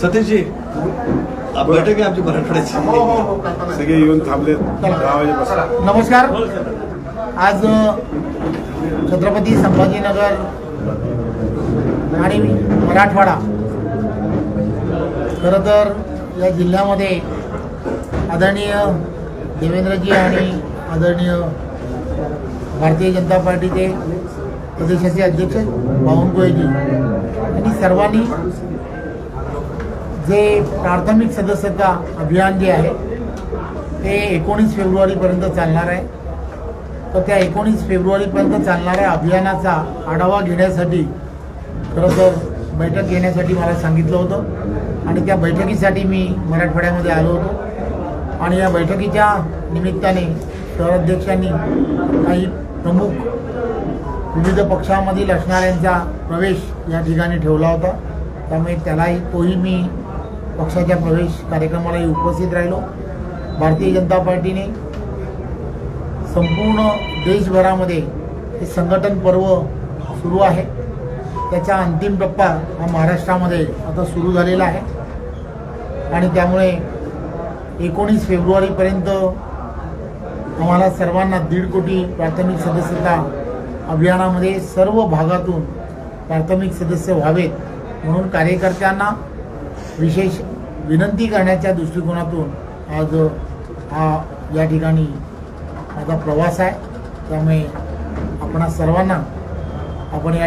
सतीशजी बैठक आहे आमची मराठवाड्याची सगळे येऊन थांबले नमस्कार. आज छत्रपती संभाजीनगर आणि मराठवाडा. खरं तर या जिल्ह्यामध्ये आदरणीय देवेंद्रजी आणि आदरणीय भारतीय जनता पार्टीचे प्रदेशाचे अध्यक्ष बावनकुळेजी यांनी सर्वांनी जे प्राथमिक सदस्यता अभियान जे आहे ते एकोणीस फेब्रुवारीपर्यंत चालणार आहे. तर त्या एकोणीस फेब्रुवारीपर्यंत चालणाऱ्या अभियानाचा आढावा घेण्यासाठी खरं तर बैठक घेण्यासाठी मला सांगितलं होतं. आणि त्या बैठकीसाठी मी मराठवाड्यामध्ये आलो होतो. आणि या बैठकीच्या निमित्ताने शहराध्यक्षांनी काही प्रमुख विविध पक्षामधील असणाऱ्यांचा प्रवेश या ठिकाणी ठेवला होता. त्यामुळे त्यालाही तोही मी पक्षाच्या प्रवेश कार्यक्रमालाही उपस्थित राहिलो. भारतीय जनता पार्टीने संपूर्ण देशभरामध्ये हे संघटन पर्व सुरू आहे. त्याचा अंतिम टप्पा हा महाराष्ट्रामध्ये आता सुरू झालेला आहे. आणि त्यामुळे एकोणीस फेब्रुवारीपर्यंत आम्हाला सर्वांना दीड कोटी प्राथमिक सदस्यता अभियानामध्ये सर्व भागातून प्राथमिक सदस्य व्हावेत म्हणून कार्यकर्त्यांना विशेष विनंती करण्याच्या दृष्टिकोनातून आज हा या ठिकाणी माझा प्रवास आहे. त्यामुळे आपणा सर्वांना आपण या